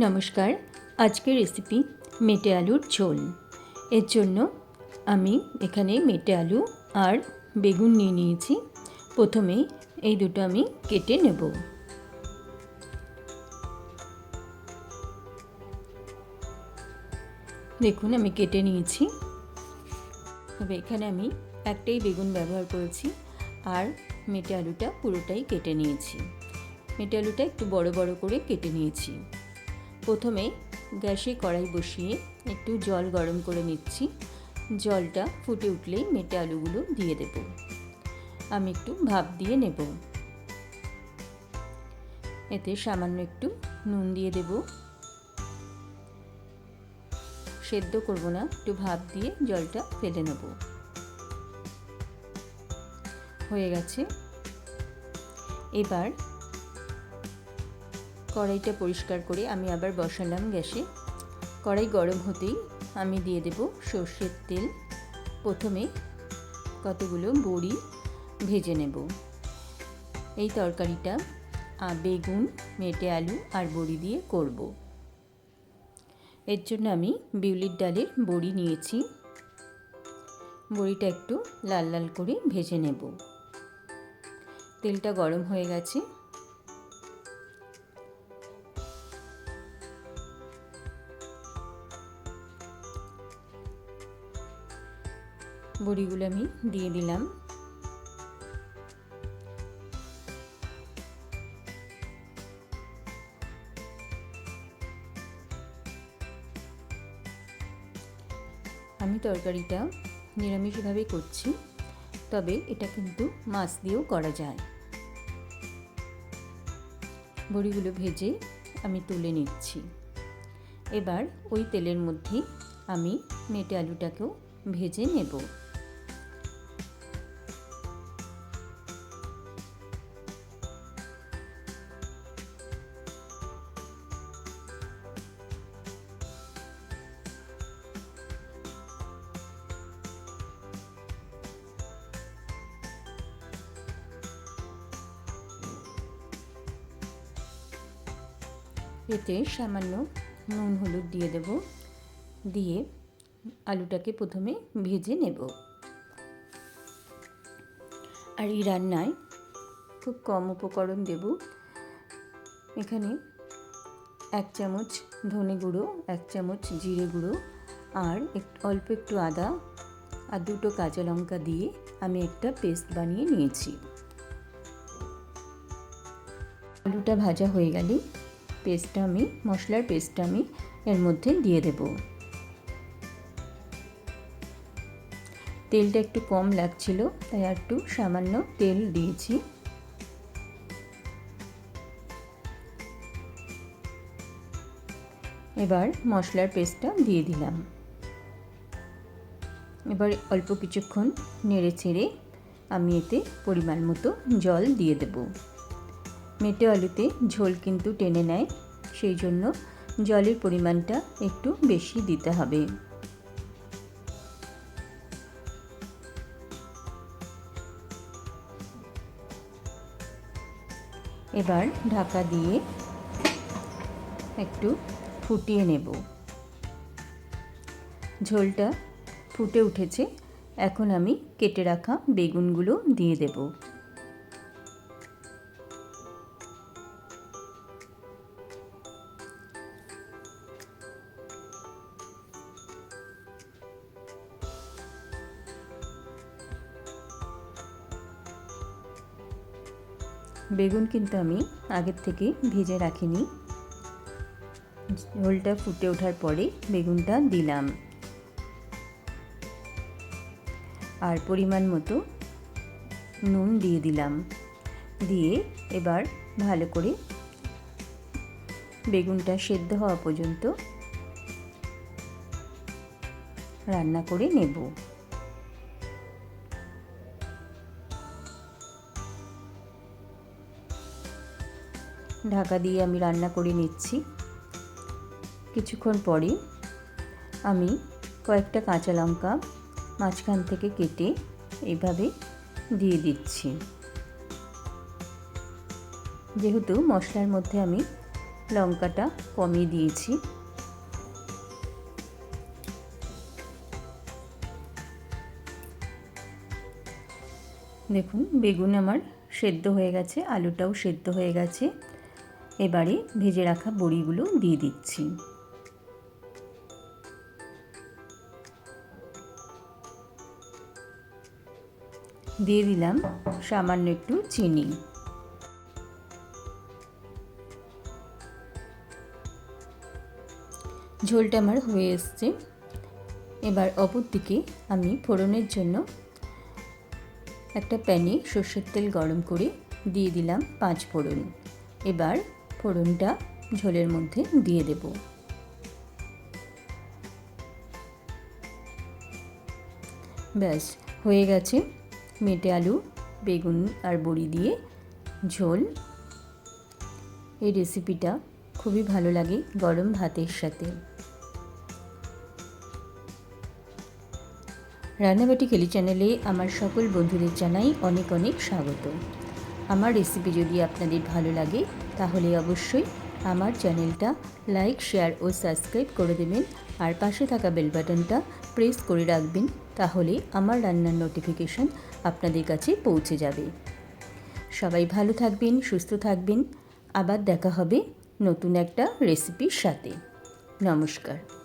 নমস্কার, আজকের রেসিপি মেটে আলুর ঝোল। এর জন্য আমি এখানে মেটে আলু আর বেগুন নিয়ে নিয়েছি। প্রথমে এই দুটো আমি কেটে নেব। দেখুন, আমি কেটে নিয়েছি। তবে এখানে আমি একটাই বেগুন ব্যবহার করেছি আর মেটে আলুটা পুরোটাই কেটে নিয়েছি। মেটে আলুটা একটু বড় বড় করে কেটে নিয়েছি। প্রথমে গ্যাসে কড়াই বসিয়ে একটু জল গরম করে নিচ্ছি। জলটা ফুটে উঠলেই মেটে আলুগুলো দিয়ে দেব। আমি একটু ভাপ দিয়ে নেব। এতে সামান্য একটু নুন দিয়ে দেব। সেদ্ধ করব না, একটু ভাপ দিয়ে জলটা ফেলে নেব। হয়ে গেছে। এবার কড়াইটা পরিষ্কার করে আমি আবার বসালাম গ্যাসে। কড়াই গরম হতেই আমি দিয়ে দেব সর্ষের তেল। প্রথমে কতগুলো বড়ি ভেজে নেব। এই তরকারিটা বেগুন, মেটে আলু আর বড়ি দিয়ে করব। এর জন্য আমি বিউলির ডালের বড়ি নিয়েছি। বড়িটা একটু লাল লাল করে ভেজে নেব। তেলটা গরম হয়ে গেছে। বড়িগুলো আমি দিয়ে দিলাম। আমি তরকারিটা নিরামিষভাবেই করছি, তবে এটা কিন্তু মাছ দিয়েও করা যায়। বড়িগুলো ভেজে আমি তুলে নিচ্ছি। এবার ওই তেলের মধ্যে আমি মেটে আলুটাকেও ভেজে নেব। এতে সামান্য নুন, হলুদ দিয়ে দেব। দিয়ে আলুটাকে প্রথমে ভেজে নেব। আর এই রান্নায় খুব কম উপকরণ দেব। এখানে এক চামচ ধনে গুঁড়ো, এক চামচ জিরে গুঁড়ো আর অল্প একটু আদা আর দুটো কাঁচা লঙ্কা দিয়ে আমি একটা পেস্ট বানিয়ে নিয়েছি। আলুটা ভাজা হয়ে গেলে পেস্টটা আমি, মশলার পেস্টটা আমি এর মধ্যে দিয়ে দেব। তেলটা একটু কম লাগছিল, তাই আর একটু সামান্য তেল দিয়েছি। এবার মশলার পেস্টটা দিয়ে দিলাম। এবার অল্প কিছুক্ষণ নেড়ে ছেড়ে আমি এতে পরিমাণ মতো জল দিয়ে দেব। মেটে আলুতে ঝোল কিন্তু টেনে নেয়, সেই জন্য জলের পরিমাণটা একটু বেশি দিতে হবে। এবার ঢাকা দিয়ে একটু ফুটিয়ে নেব। ঝোলটা ফুটে উঠেছে, এখন আমি কেটে রাখা বেগুনগুলো দিয়ে দেব। বেগুন কিন্তু আমি আগের থেকে ভেজে রাখিনি। ঝোলটা ফুটে ওঠার পরে বেগুনটা দিলাম। আর পরিমাণ মতো নুন দিয়ে দিলাম। দিয়ে এবার ভালো করে বেগুনটা সেদ্ধ হওয়া পর্যন্ত রান্না করে নেব। ঢাকা দিয়ে আমি রান্না করে নিচ্ছি। কিছুক্ষণ পরে আমি কয়েকটা কাঁচা লঙ্কা মাঝখান থেকে কেটে এইভাবে দিয়ে দিচ্ছি। যেহেতু মশলার মধ্যে আমি লঙ্কাটা কমিয়ে দিয়েছি। দেখুন, বেগুন আমার সেদ্ধ হয়ে গেছে, আলুটাও সেদ্ধ হয়ে গেছে। এবারে ভেজে রাখা বড়িগুলো দিয়ে দিচ্ছি। দিয়ে দিলাম সামান্য একটু চিনি। ঝোলটা আমার হয়ে এসছে। এবার অপর দিকে আমি ফোড়নের জন্য একটা প্যানে সর্ষের তেল গরম করে দিয়ে দিলাম পাঁচ ফোড়ন। এবার ফোড়নটা ঝোলের মধ্যে দিয়ে দেব। ব্যাস, হয়ে গেছে মেটে আলু, বেগুন আর বড়ি দিয়ে ঝোল। এই রেসিপিটা খুবই ভালো লাগে গরম ভাতের সাথে। রান্নাবাটি খেলি চ্যানেলে আমার সকল বন্ধুদের জানাই অনেক অনেক স্বাগত। আমার রেসিপি যদি আপনাদের ভালো লাগে, তাহলে অবশ্যই আমার চ্যানেলটা লাইক শেয়ার ও সাবস্ক্রাইব করে দেবেন। আর পাশে থাকা বেল বাটনটা প্রেস করে রাখবেন, তাহলে আমার রান্নার নোটিফিকেশন আপনাদের কাছে পৌঁছে যাবে। সবাই ভালো থাকবেন, সুস্থ থাকবেন। আবার দেখা হবে নতুন একটা রেসিপির সাথে। নমস্কার।